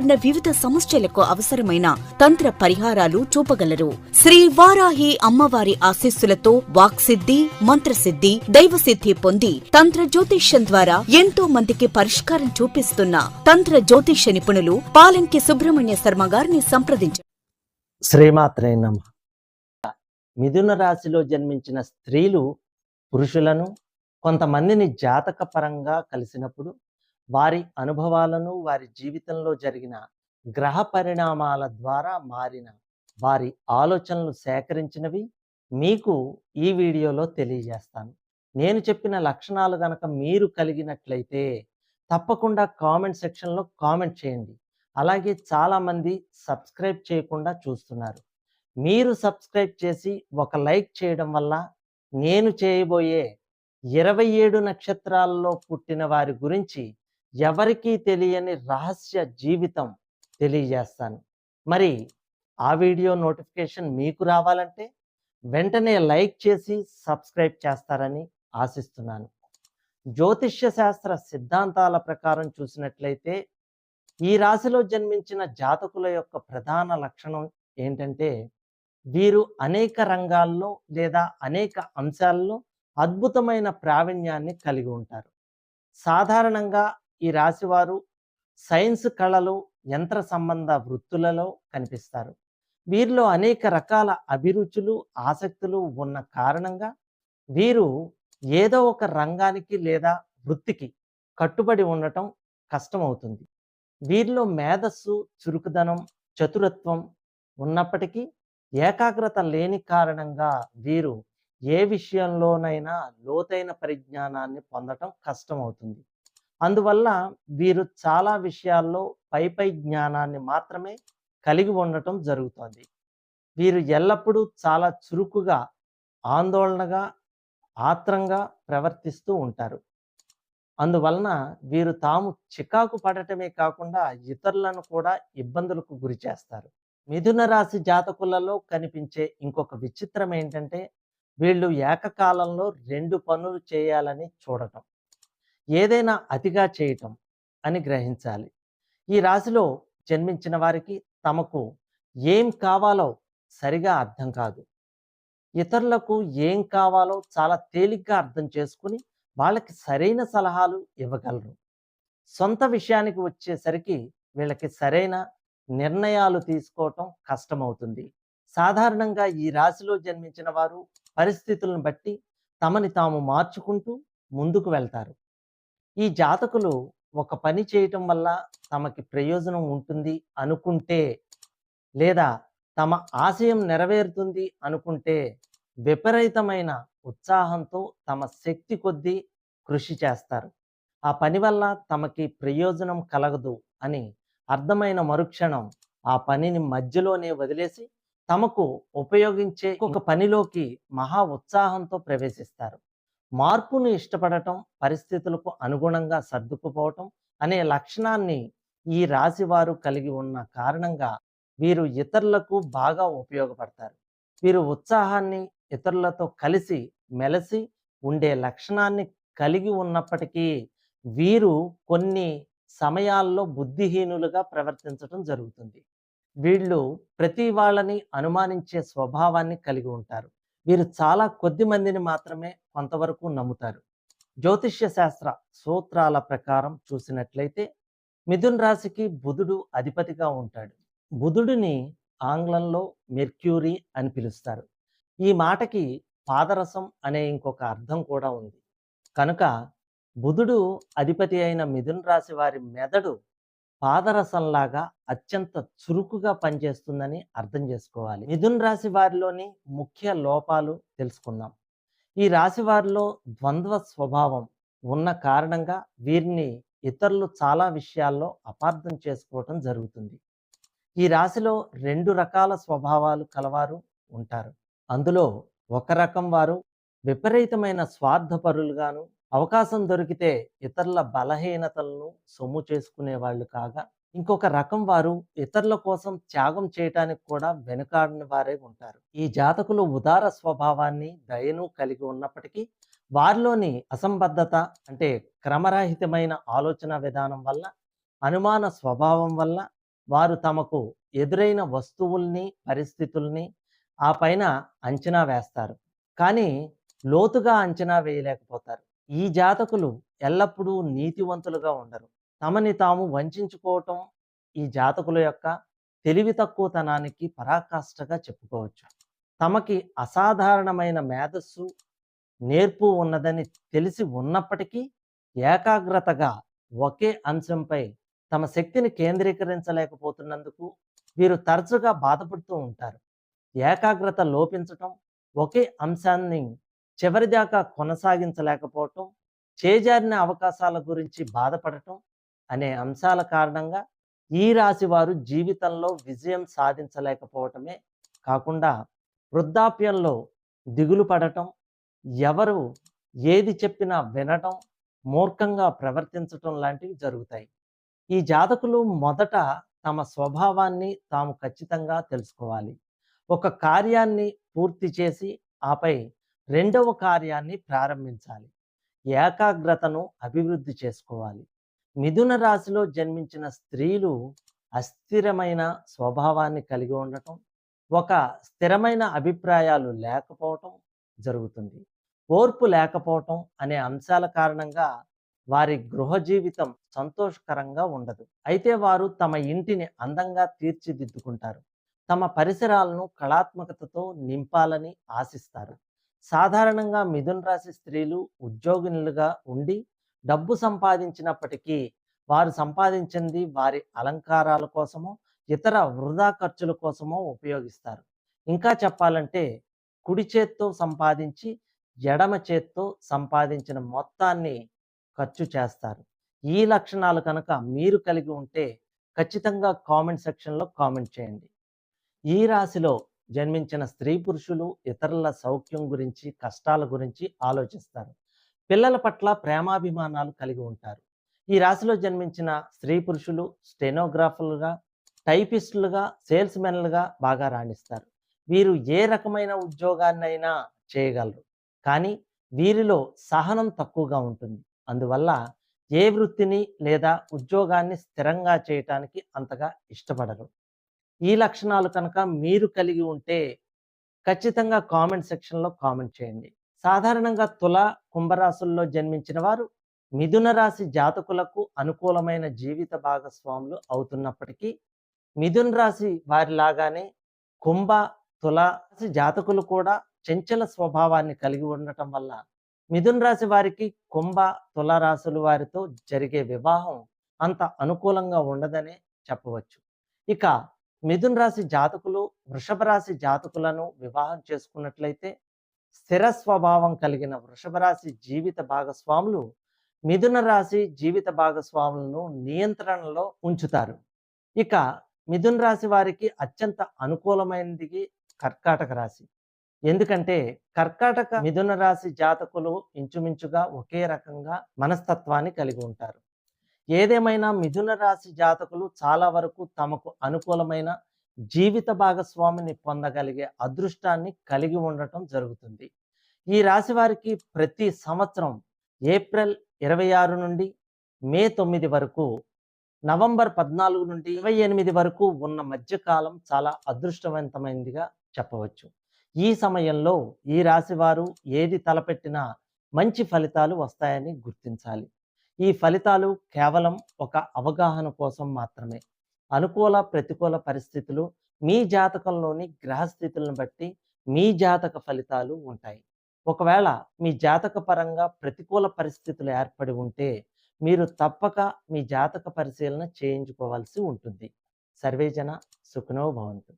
వివిధ సమస్యలకు అవసరమైన తంత్ర పరిహారాలు చూపగలరు. శ్రీ వారాహి అమ్మవారి ఆశీస్సులతో వాక్సిద్ధి మంత్రసిద్ధి దైవసిద్ధి పొంది తంత్ర జ్యోతిష్యం ద్వారా ఎంతో మందికి పరిష్కారం చూపిస్తున్న తంత్ర జ్యోతిష్య నిపుణులు పాలంకి సుబ్రహ్మణ్య శర్మ గారిని సంప్రదించారు శ్రీమాత్రే నమ. మిథున రాశిలో జన్మించిన స్త్రీలు పురుషులను కొంతమందిని జాతక పరంగా కలిసినప్పుడు వారి అనుభవాలను వారి జీవితంలో జరిగిన గ్రహ పరిణామాల ద్వారా మారిన వారి ఆలోచనలు సేకరించినవి మీకు ఈ వీడియోలో తెలియజేస్తాను. నేను చెప్పిన లక్షణాలు గనక మీరు కలిగినట్లయితే తప్పకుండా కామెంట్ సెక్షన్లో కామెంట్ చేయండి. అలాగే చాలామంది సబ్స్క్రైబ్ చేయకుండా చూస్తున్నారు. మీరు సబ్స్క్రైబ్ చేసి ఒక లైక్ చేయడం వల్ల నేను చేయబోయే ఇరవై ఏడు నక్షత్రాల్లో పుట్టిన వారి గురించి ఎవరికీ తెలియని రహస్య జీవితం తెలియజేస్తాను. మరి ఆ వీడియో నోటిఫికేషన్ మీకు రావాలంటే వెంటనే లైక్ చేసి సబ్స్క్రైబ్ చేస్తారని ఆశిస్తున్నాను. జ్యోతిష్య శాస్త్ర సిద్ధాంతాల ప్రకారం చూసినట్లయితే ఈ రాశిలో జన్మించిన జాతకుల యొక్క ప్రధాన లక్షణం ఏంటంటే వీరు అనేక రంగాల్లో లేదా అనేక అంశాల్లో అద్భుతమైన ప్రావీణ్యాన్ని కలిగి ఉంటారు. సాధారణంగా ఈ రాశివారు సైన్స్ కళలు యంత్ర సంబంధ వృత్తులలో కనిపిస్తారు. వీరిలో అనేక రకాల అభిరుచులు ఆసక్తులు ఉన్న కారణంగా వీరు ఏదో ఒక రంగానికి లేదా వృత్తికి కట్టుబడి ఉండటం కష్టమవుతుంది వీరిలో మేధస్సు చురుకుదనం చతురత్వం ఉన్నప్పటికీ ఏకాగ్రత లేని కారణంగా వీరు ఏ విషయంలోనైనా లోతైన పరిజ్ఞానాన్ని పొందటం కష్టమవుతుంది అందువల్ల వీరు చాలా విషయాల్లో పై పై జ్ఞానాన్ని మాత్రమే కలిగి ఉండటం జరుగుతుంది. వీరు ఎల్లప్పుడూ చాలా చురుకుగా ఆందోళనగా ఆత్రంగా ప్రవర్తిస్తూ ఉంటారు. అందువలన వీరు తాము చికాకు పడటమే కాకుండా ఇతరులను కూడా ఇబ్బందులకు గురి చేస్తారు. మిథున రాశి జాతకులలో కనిపించే ఇంకొక విచిత్రం ఏంటంటే వీళ్ళు ఏకకాలంలో రెండు పనులు చేయాలని చూడటం. ఏదైనా అతిగా చేయటం అని గ్రహించాలి. ఈ రాశిలో జన్మించిన వారికి తమకు ఏం కావాలో సరిగా అర్థం కాదు. ఇతరులకు ఏం కావాలో చాలా తేలిగ్గా అర్థం చేసుకుని వాళ్ళకి సరైన సలహాలు ఇవ్వగలరు. సొంత విషయానికి వచ్చేసరికి వీళ్ళకి సరైన నిర్ణయాలు తీసుకోవటం కష్టమవుతుంది. సాధారణంగా ఈ రాశిలో జన్మించిన వారు పరిస్థితులను బట్టి తమని తాము మార్చుకుంటూ ముందుకు వెళ్తారు. ఈ జాతకులు ఒక పని చేయటం వల్ల తమకి ప్రయోజనం ఉంటుంది అనుకుంటే లేదా తమ ఆశయం నెరవేరుతుంది అనుకుంటే విపరీతమైన ఉత్సాహంతో తమ శక్తి కొద్దీ కృషి చేస్తారు. ఆ పని వల్ల తమకి ప్రయోజనం కలగదు అని అర్థమైన మరుక్షణం ఆ పనిని మధ్యలోనే వదిలేసి తమకు ఉపయోగించే ఒక పనిలోకి మహా ఉత్సాహంతో ప్రవేశిస్తారు. మార్పును ఇష్టపడటం పరిస్థితులకు అనుగుణంగా సర్దుకుపోవటం అనే లక్షణాన్ని ఈ రాశి వారు కలిగి ఉన్న కారణంగా వీరు ఇతరులకు బాగా ఉపయోగపడతారు. వీరు ఉత్సాహాన్ని ఇతరులతో కలిసి మెలసి ఉండే లక్షణాన్ని కలిగి ఉన్నప్పటికీ వీరు కొన్ని సమయాల్లో బుద్ధిహీనులుగా ప్రవర్తించడం జరుగుతుంది. వీళ్ళు ప్రతి వాళ్ళని అనుమానించే స్వభావాన్ని కలిగి ఉంటారు. వీరు చాలా కొద్ది మందిని మాత్రమే కొంతవరకు నమ్ముతారు. జ్యోతిష్య శాస్త్ర సూత్రాల ప్రకారం చూసినట్లయితే మిథున్ రాశికి బుధుడు అధిపతిగా ఉంటాడు. బుధుడిని ఆంగ్లంలో మెర్క్యూరీ అని పిలుస్తారు. ఈ మాటకి పాదరసం అనే ఇంకొక అర్థం కూడా ఉంది. కనుక బుధుడు అధిపతి అయిన మిథున్ రాశి వారి మెదడు పాదరసంలాగా అత్యంత చురుకుగా పనిచేస్తుందని అర్థం చేసుకోవాలి. మిథున్ రాశి వారిలోని ముఖ్య లోపాలు తెలుసుకుందాం. ఈ రాశి వారిలో ద్వంద్వ స్వభావం ఉన్న కారణంగా వీరిని ఇతరులు చాలా విషయాల్లో అపార్థం చేసుకోవటం జరుగుతుంది. ఈ రాశిలో రెండు రకాల స్వభావాలు కలవారు ఉంటారు. అందులో ఒక రకం వారు విపరీతమైన స్వార్థపరులుగాను అవకాశం దొరికితే ఇతరుల బలహీనతలను సొమ్ము చేసుకునే వాళ్ళు కాగా ఇంకొక రకం వారు ఇతరుల కోసం త్యాగం చేయటానికి కూడా వెనుకాడని వారే ఉంటారు. ఈ జాతకులు ఉదార స్వభావాన్ని దయను కలిగి ఉన్నప్పటికీ వారిలోని అసంబద్ధత అంటే క్రమరహితమైన ఆలోచన విధానం వల్ల అనుమాన స్వభావం వల్ల వారు తమకు ఎదురైన వస్తువుల్ని పరిస్థితుల్ని ఆ పైన అంచనా వేస్తారు. కానీ లోతుగా అంచనా వేయలేకపోతారు. ఈ జాతకులు ఎల్లప్పుడూ నీతివంతులుగా ఉండరు. తమని తాము వంచుకోవటం ఈ జాతకుల యొక్క తెలివి తక్కువతనానికి పరాకాష్ఠగా చెప్పుకోవచ్చు. తమకి అసాధారణమైన మేధస్సు నేర్పు ఉన్నదని తెలిసి ఉన్నప్పటికీ ఏకాగ్రతగా ఒకే అంశంపై తమ శక్తిని కేంద్రీకరించలేకపోతున్నందుకు వీరు తరచుగా బాధపడుతూ ఉంటారు. ఏకాగ్రత లోపించటం ఒకే అంశాన్ని చివరిదాకా కొనసాగించలేకపోవటం చేజారిన అవకాశాల గురించి బాధపడటం అనే అంశాల కారణంగా ఈ రాశి వారు జీవితంలో విజయం సాధించలేకపోవటమే కాకుండా వృద్ధాప్యంలో దిగులు పడటం ఎవరు ఏది చెప్పినా వినటం మూర్ఖంగా ప్రవర్తించటం లాంటివి జరుగుతాయి. ఈ జాతకులు మొదట తమ స్వభావాన్ని తాము ఖచ్చితంగా తెలుసుకోవాలి. ఒక కార్యాన్ని పూర్తి చేసి ఆపై రెండవ కార్యాన్ని ప్రారంభించాలి. ఏకాగ్రతను అభివృద్ధి చేసుకోవాలి. మిథున రాశిలో జన్మించిన స్త్రీలు అస్థిరమైన స్వభావాన్ని కలిగి ఉండటం ఒక స్థిరమైన అభిప్రాయాలు లేకపోవటం జరుగుతుంది. ఓర్పు లేకపోవటం అనే అంశాల కారణంగా వారి గృహ జీవితం సంతోషకరంగా ఉండదు. అయితే వారు తమ ఇంటిని అందంగా తీర్చిదిద్దుకుంటారు. తమ పరిసరాలను కళాత్మకతతో నింపాలని ఆశిస్తారు. సాధారణంగా మిథున్ రాశి స్త్రీలు ఉద్యోగినులుగా ఉండి డబ్బు సంపాదించినప్పటికీ వారు సంపాదించింది వారి అలంకారాల కోసమో ఇతర వృధా ఖర్చుల కోసమో ఉపయోగిస్తారు. ఇంకా చెప్పాలంటే కుడి చేత్తో సంపాదించి ఎడమ చేత్తో సంపాదించిన మొత్తాన్ని ఖర్చు చేస్తారు. ఈ లక్షణాలు కనుక మీరు కలిగి ఉంటే ఖచ్చితంగా కామెంట్ సెక్షన్లో కామెంట్ చేయండి. ఈ రాశిలో జన్మించిన స్త్రీ పురుషులు ఇతరుల సౌఖ్యం గురించి కష్టాల గురించి ఆలోచిస్తారు. పిల్లల పట్ల ప్రేమాభిమానాలు కలిగి ఉంటారు. ఈ రాశిలో జన్మించిన స్త్రీ పురుషులు స్టెనోగ్రాఫర్లుగా టైపిస్టులుగా సేల్స్ మెన్లుగా బాగా రాణిస్తారు. వీరు ఏ రకమైన ఉద్యోగాన్నైనా చేయగలరు. కానీ వీరిలో సహనం తక్కువగా ఉంటుంది. అందువల్ల ఏ వృత్తిని లేదా ఉద్యోగాన్ని స్థిరంగా చేయటానికి అంతగా ఇష్టపడరు. ఈ లక్షణాలు కనుక మీరు కలిగి ఉంటే ఖచ్చితంగా కామెంట్ సెక్షన్లో కామెంట్ చేయండి. సాధారణంగా తుల కుంభరాశుల్లో జన్మించిన వారు మిథున రాశి జాతకులకు అనుకూలమైన జీవిత భాగస్వాములు అవుతున్నప్పటికీ మిథున రాశి వారి లాగానే కుంభ తుల రాశి జాతకులు కూడా చంచల స్వభావాన్ని కలిగి ఉండటం వల్ల మిథున రాశి వారికి కుంభ తుల రాశుల వారితో జరిగే వివాహం అంత అనుకూలంగా ఉండదనే చెప్పవచ్చు. ఇక మిథున రాశి జాతకులు వృషభ రాశి జాతకులను వివాహం చేసుకున్నట్లయితే స్థిర స్వభావం కలిగిన వృషభ రాశి జీవిత భాగస్వాములు మిథున రాశి జీవిత భాగస్వాములను నియంత్రణలో ఉంచుతారు. ఇక మిథున రాశి వారికి అత్యంత అనుకూలమైనది కర్కాటక రాశి. ఎందుకంటే కర్కాటక మిథున రాశి జాతకులు ఇంచుమించుగా ఒకే రకంగా మనస్తత్వాన్ని కలిగి ఉంటారు. ఏదేమైనా మిథున రాశి జాతకులు చాలా వరకు తమకు అనుకూలమైన జీవిత భాగస్వామిని పొందగలిగే అదృష్టాన్ని కలిగి ఉండటం జరుగుతుంది. ఈ రాశి వారికి ప్రతి సంవత్సరం ఏప్రిల్ ఇరవై ఆరు నుండి మే తొమ్మిది వరకు నవంబర్ పద్నాలుగు నుండి ఇరవై ఎనిమిది వరకు ఉన్న మధ్యకాలం చాలా అదృష్టవంతమైనదిగా చెప్పవచ్చు. ఈ సమయంలో ఈ రాశివారు ఏది తలపెట్టినా మంచి ఫలితాలు వస్తాయని గుర్తించాలి. ఈ ఫలితాలు కేవలం ఒక అవగాహన కోసం మాత్రమే. అనుకూల ప్రతికూల పరిస్థితులు మీ జాతకంలోని గ్రహస్థితులను బట్టి మీ జాతక ఫలితాలు ఉంటాయి. ఒకవేళ మీ జాతక పరంగా ప్రతికూల పరిస్థితులు ఏర్పడి ఉంటే మీరు తప్పక మీ జాతక పరిశీలన చేయించుకోవాల్సి ఉంటుంది. సర్వేజన సుఖనో భవంతు.